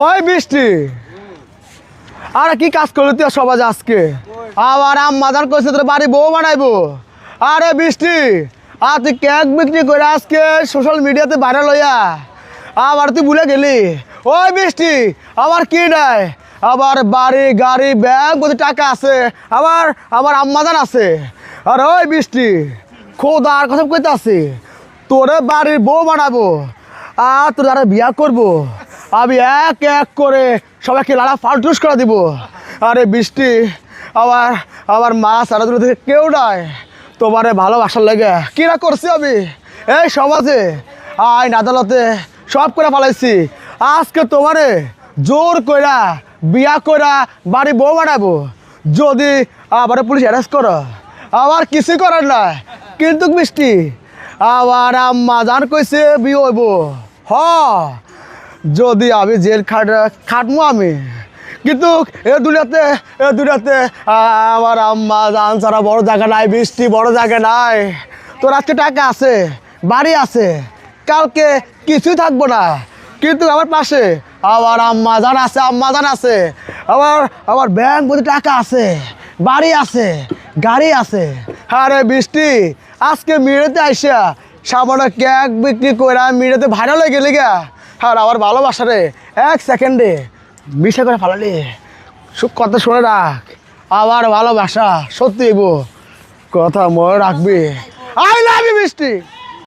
ওই বৃষ্টি আরে কি কাজ করলি তুই সবাই আজকে? আবার আম্মাদার কইছে তোর বাড়ি বউ বানাইবো। আরে বৃষ্টি আর তুই কেক বিক্রি করে আজকে সোশ্যাল মিডিয়াতে ভাইরাল হইয়া। আবার তুই ভুলে গেলি? ওই বৃষ্টি আবার কি নাই? আবার বাড়ি, গাড়ি, ব্যাগ বলতে টাকা আছে? আবার আমার আম্মাদান আছে। আর ওই বৃষ্টি খোদার কথা কইতে আছে তোরে বাড়ির বউ বানাবো, আর তোর যারা বিয়া করব। আমি এক এক করে সবাইকে লাড়া ফালটুস করে দিব। আরে বৃষ্টি আবার আবার মাছ আর দূর থেকে কেউ নাই। তোমারে ভালোবাসার লাগে কিরা করছি আমি? এই সমাজে আইন, আদালতে সব করে ফেলাইছি। আজকে তোমারে জোর কইরা, বিয়া কইরা বাড়ি বউ বানাবো। যদি আবার পুলিশ অ্যারেস্ট করো আবার কিছু করার না কিন্তু বৃষ্টি আবার আম্মা জান কইছে বিয়ে হইব। হ যদি আমি জেল খাট খাটমু আমি। কিন্তু এ দুনিয়াতে এ দুনিয়াতে আমার আম্মা, জান ছাড়া বড় জায়গা নাই বৃষ্টি বড় জায়গা নাই। তোর আজকে টাকা আছে, বাড়ি আছে, কালকে কিছুই থাকব না। কিন্তু আমার পাশে আমার আম্মা জান আছে, আম্মা জান আছে। আমার আমার ব্যাংক বলতে টাকা আছে, বাড়ি আছে, গাড়ি আছে। আরে বৃষ্টি আজকে মিড়েতে আইসা সামান্য কেক বিক্রি করে মিড়েতে ভাইরাল হয়ে গেলে গা। আর আবার ভালোবাসা রে। এক সেকেন্ডে মিশা করে ফালালি। সুখ কথা শুনে রাখ। আবার ভালোবাসা, সত্যি গো কথা মনে রাখবি। আই লাভ ইউ বৃষ্টি